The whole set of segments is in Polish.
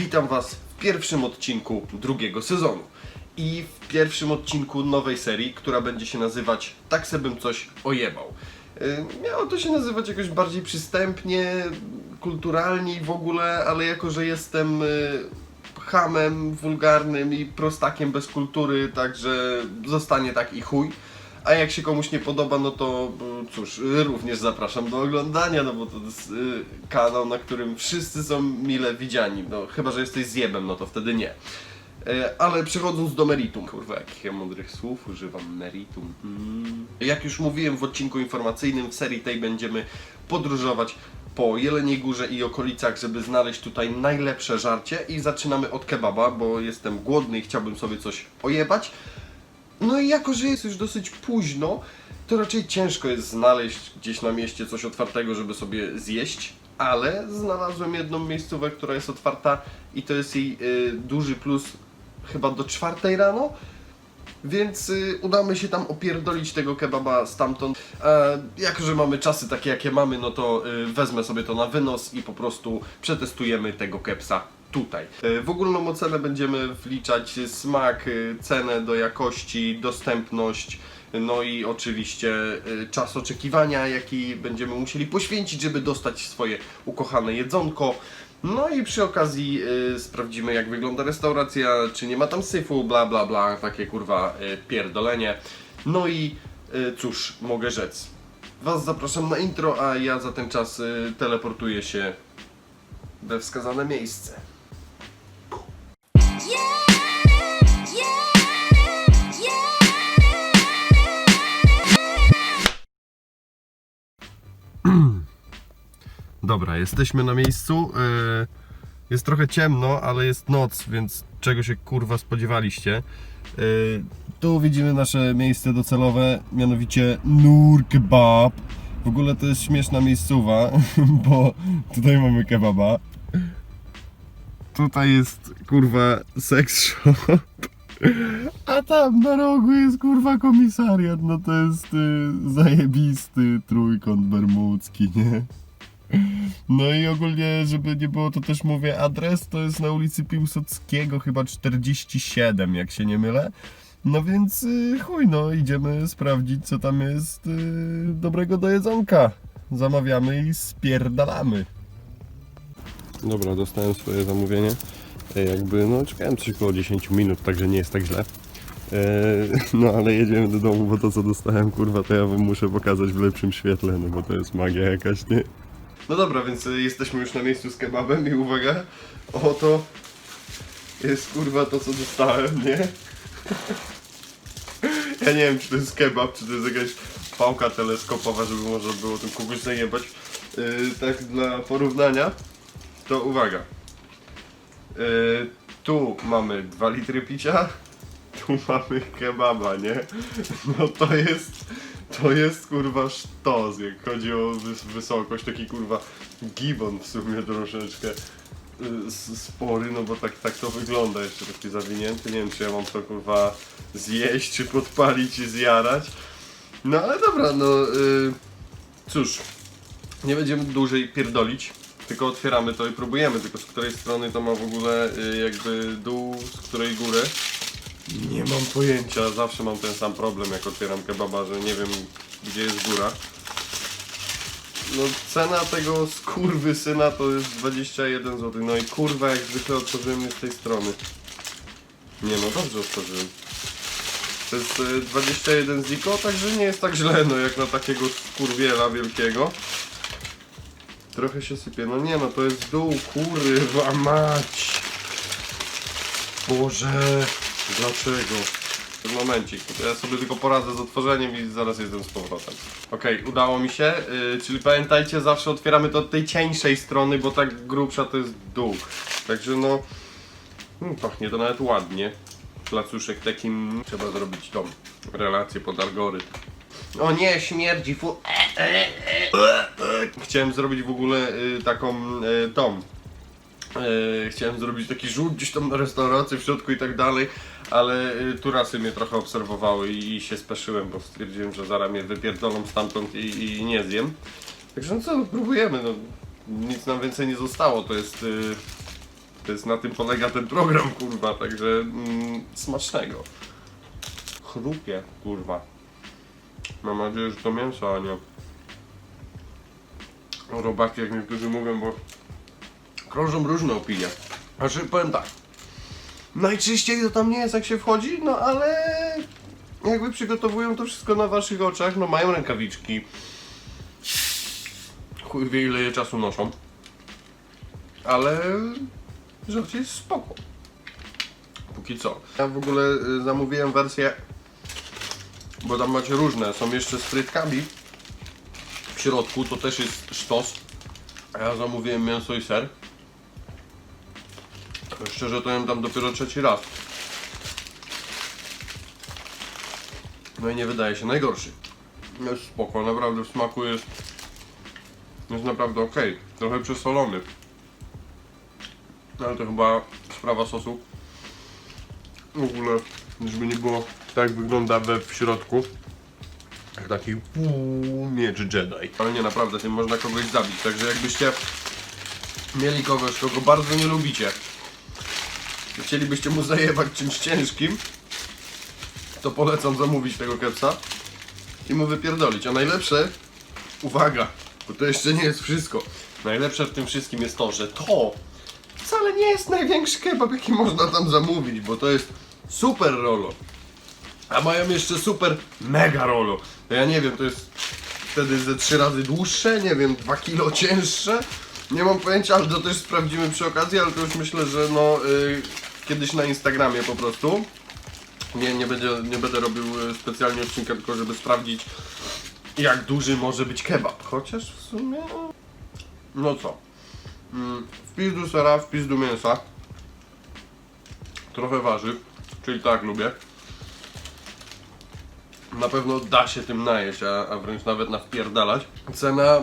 Witam Was w pierwszym odcinku drugiego sezonu. I w pierwszym odcinku nowej serii, która będzie się nazywać Tak se bym coś ojebał. Yy, Miało to się nazywać jakoś bardziej przystępnie, kulturalnie w ogóle, ale jako, że jestem yy, hamem wulgarnym i prostakiem bez kultury, także zostanie tak i chuj. A jak się komuś nie podoba, no to cóż, również zapraszam do oglądania, no bo to jest y, kanał, na którym wszyscy są mile widziani. No chyba, że jesteś zjebem, no to wtedy nie. E, Ale przechodząc do meritum, kurwa, jakich ja mądrych słów używam, meritum. Mm. Jak już mówiłem w odcinku informacyjnym, w serii tej będziemy podróżować po Jeleniej Górze i okolicach, żeby znaleźć tutaj najlepsze żarcie i zaczynamy od kebaba, bo jestem głodny i chciałbym sobie coś ojebać. No i jako, że jest już dosyć późno, to raczej ciężko jest znaleźć gdzieś na mieście coś otwartego, żeby sobie zjeść, ale znalazłem jedną miejscówkę, która jest otwarta i to jest jej y, duży plus chyba do czwartej rano. Więc y, udamy się tam opierdolić tego kebaba stamtąd. E, jako, że mamy czasy takie jakie mamy, no to y, wezmę sobie to na wynos i po prostu przetestujemy tego kepsa tutaj. E, w ogólną ocenę będziemy wliczać smak, y, cenę do jakości, dostępność, no i oczywiście y, czas oczekiwania, jaki będziemy musieli poświęcić, żeby dostać swoje ukochane jedzonko. No i przy okazji sprawdzimy jak wygląda restauracja, czy nie ma tam syfu, bla bla bla, takie kurwa pierdolenie. No i cóż, mogę rzec. Was zapraszam na intro, a ja za ten czas teleportuję się we wskazane miejsce. Dobra, jesteśmy na miejscu. Yy, Jest trochę ciemno, ale jest noc, więc czego się kurwa spodziewaliście? Yy, Tu widzimy nasze miejsce docelowe, mianowicie Nur Kebab. W ogóle to jest śmieszna miejscowa, bo tutaj mamy kebaba. Tutaj jest kurwa sex shop. A tam na rogu jest kurwa komisariat. No to jest y, zajebisty trójkąt bermudzki, nie? No i ogólnie, żeby nie było, to też mówię, adres to jest na ulicy Piłsudskiego, chyba 47, jak się nie mylę. No więc y, chuj, no idziemy sprawdzić, co tam jest y, dobrego do jedzonka. Zamawiamy i spierdalamy. Dobra, dostałem swoje zamówienie. E, Jakby, no czekałem coś około 10 minut, także nie jest tak źle. E, No ale jedziemy do domu, bo to co dostałem, kurwa, to ja wam muszę pokazać w lepszym świetle, no bo to jest magia jakaś, nie? No dobra, więc y, jesteśmy już na miejscu z kebabem i uwaga, oto jest kurwa to co dostałem, nie? Ja nie wiem czy to jest kebab, czy to jest jakaś pałka teleskopowa, żeby można było tym kogoś zajebać. Yy, tak dla porównania, to uwaga. Yy, tu mamy 2 litry picia, tu mamy kebaba, nie? No to jest, to jest kurwa sztos, jak chodzi o wys wysokość, taki kurwa gibon w sumie troszeczkę y, spory, no bo tak, tak to wygląda, jeszcze taki zawinięty, nie wiem czy ja mam to kurwa zjeść, czy podpalić i zjarać. No ale dobra, no y, cóż, nie będziemy dłużej pierdolić, tylko otwieramy to i próbujemy, tylko z której strony to ma w ogóle y, jakby dół, z której górę. Nie mam pojęcia, zawsze mam ten sam problem jak otwieram kebaba, że nie wiem gdzie jest góra. No cena tego skurwy syna to jest 21 zł. No i kurwa jak zwykle otworzyłem je z tej strony. Nie no dobrze otworzyłem. To jest y, 21 ziko, także nie jest tak źle no jak na takiego skurwiela wielkiego. Trochę się sypie. No nie no to jest dół, kurwa mać. Boże, dlaczego? Momencik, ja sobie tylko poradzę z otworzeniem i zaraz jestem z powrotem. Okej, udało mi się, yy, czyli pamiętajcie, zawsze otwieramy to od tej cieńszej strony, bo tak grubsza to jest dół. Także no, hmm, pachnie to nawet ładnie. Placuszek takim, trzeba zrobić tą relację pod algorytm. O nie, śmierdzi, fu... Chciałem zrobić w ogóle y, taką y, tą E, chciałem zrobić taki rzut gdzieś tam na restaurację w środku i tak dalej, ale e, turasy mnie trochę obserwowały i, się speszyłem, bo stwierdziłem, że zaraz mnie wypierdolą stamtąd i, i nie zjem. Także no co, próbujemy, no nic nam więcej nie zostało, to jest To jest na tym polega ten program, kurwa, także mm, smacznego. Chrupie, kurwa. Mam nadzieję, że to mięso, a nie robaki, jak niektórzy mówią, bo krążą różne opinie. Znaczy, powiem tak. Najczyściej to tam nie jest, jak się wchodzi, no ale jakby przygotowują to wszystko na waszych oczach, no mają rękawiczki. Chuj wie ile je czasu noszą. Ale rzecz jest spoko. Póki co. Ja w ogóle y, zamówiłem wersję, bo tam macie różne. Są jeszcze z frytkami. W środku to też jest sztos. Ja zamówiłem mięso i ser. Szczerze to jem tam dopiero trzeci raz. No i nie wydaje się najgorszy. Jest spoko, naprawdę w smaku jest jest naprawdę ok. Trochę przesolony. Ale to chyba sprawa sosu. W ogóle, żeby nie było tak wygląda we w środku. Jak taki miecz Jedi. Ale nie, naprawdę, tym można kogoś zabić. Także jakbyście mieli kogoś, kogo bardzo nie lubicie, chcielibyście mu zajebać czymś ciężkim, to polecam zamówić tego kepsa i mu wypierdolić. A najlepsze, uwaga, bo to jeszcze nie jest wszystko. Najlepsze w tym wszystkim jest to, że to wcale nie jest największy kebab, jaki można tam zamówić, bo to jest super rolo. A mają jeszcze super mega rolo. To ja nie wiem, to jest wtedy ze trzy razy dłuższe, nie wiem, 2 kilo cięższe. Nie mam pojęcia, ale to też sprawdzimy przy okazji, ale to już myślę, że no y, kiedyś na Instagramie po prostu. Nie, nie, będzie, nie będę robił y, specjalnie odcinka, tylko żeby sprawdzić jak duży może być kebab. Chociaż w sumie... No co? Mm, wpis do sera, wpis do mięsa. Trochę warzyw, czyli tak lubię. Na pewno da się tym najeść, a, a wręcz nawet nawpierdalać. Cena,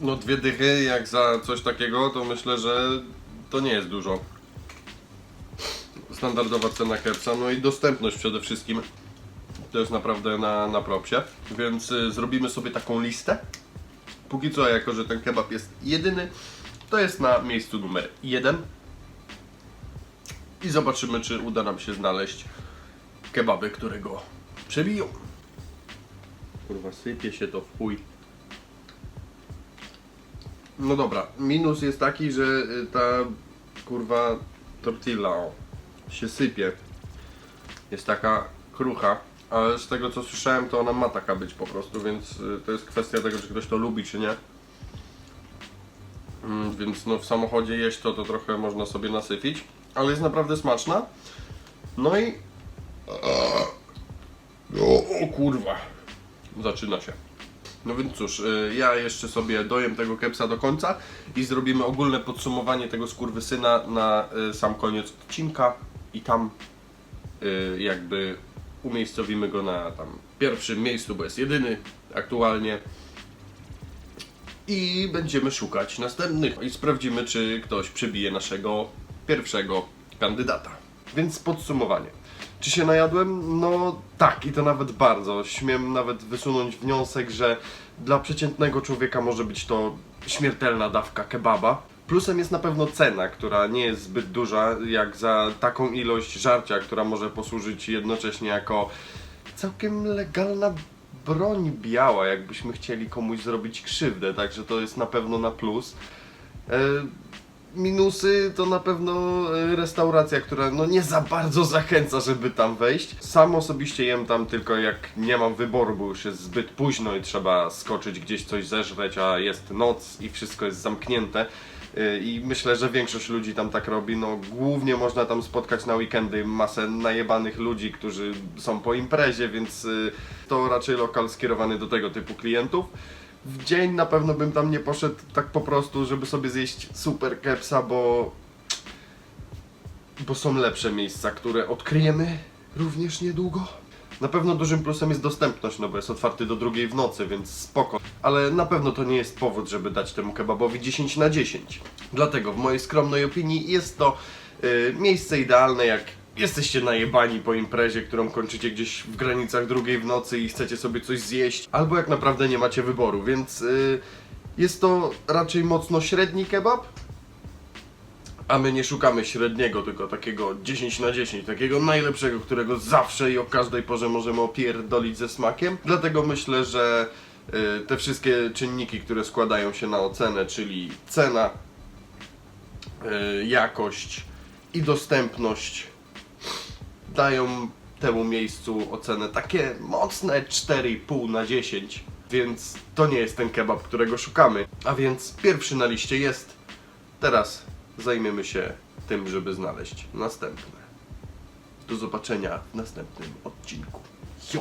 no dwie dychy jak za coś takiego, to myślę, że to nie jest dużo. Standardowa cena kepsa, no i dostępność przede wszystkim. To jest naprawdę na, na propsie. Więc y, zrobimy sobie taką listę. Póki co, jako że ten kebab jest jedyny, to jest na miejscu numer jeden. I zobaczymy, czy uda nam się znaleźć kebaby, które go przebiją. Kurwa, sypie się to w chuj. No dobra, minus jest taki, że y, ta kurwa tortilla o, się sypie. Jest taka krucha, ale z tego co słyszałem, to ona ma taka być po prostu, więc y, to jest kwestia tego, czy ktoś to lubi, czy nie. Mm, Więc no w samochodzie jeść to, to trochę można sobie nasypić, ale jest naprawdę smaczna. No i... O, kurwa, zaczyna się. No więc cóż, y, ja jeszcze sobie dojem tego kepsa do końca i zrobimy ogólne podsumowanie tego skurwysyna na y, sam koniec odcinka i tam y, jakby umiejscowimy go na tam pierwszym miejscu, bo jest jedyny aktualnie i będziemy szukać następnych i sprawdzimy, czy ktoś przebije naszego pierwszego kandydata. Więc podsumowanie. Czy się najadłem? No tak, i to nawet bardzo. Śmiem nawet wysunąć wniosek, że dla przeciętnego człowieka może być to śmiertelna dawka kebaba. Plusem jest na pewno cena, która nie jest zbyt duża, jak za taką ilość żarcia, która może posłużyć jednocześnie jako całkiem legalna broń biała, jakbyśmy chcieli komuś zrobić krzywdę, także to jest na pewno na plus. E, minusy to na pewno e, restauracja, która no nie za bardzo zachęca, żeby tam wejść. Sam osobiście jem tam tylko jak nie mam wyboru, bo już jest zbyt późno i trzeba skoczyć gdzieś coś zeżreć, a jest noc i wszystko jest zamknięte. E, I myślę, że większość ludzi tam tak robi. No, głównie można tam spotkać na weekendy masę najebanych ludzi, którzy są po imprezie, więc y, to raczej lokal skierowany do tego typu klientów. W dzień na pewno bym tam nie poszedł tak po prostu, żeby sobie zjeść super kepsa, bo bo są lepsze miejsca, które odkryjemy również niedługo. Na pewno dużym plusem jest dostępność, no bo jest otwarty do drugiej w nocy, więc spoko. Ale na pewno to nie jest powód, żeby dać temu kebabowi 10 na 10. Dlatego w mojej skromnej opinii jest to y, miejsce idealne, jak jesteście najebani po imprezie, którą kończycie gdzieś w granicach drugiej w nocy i chcecie sobie coś zjeść, albo jak naprawdę nie macie wyboru, więc y, jest to raczej mocno średni kebab, A my nie szukamy średniego, tylko takiego 10 na 10, takiego najlepszego, którego zawsze i o każdej porze możemy opierdolić ze smakiem. Dlatego myślę, że y, te wszystkie czynniki, które składają się na ocenę, czyli cena, y, jakość i dostępność, dają temu miejscu ocenę takie mocne 4,5 na 10. Więc to nie jest ten kebab, którego szukamy. A więc pierwszy na liście jest. Teraz zajmiemy się tym, żeby znaleźć następne. Do zobaczenia w następnym odcinku. Jo!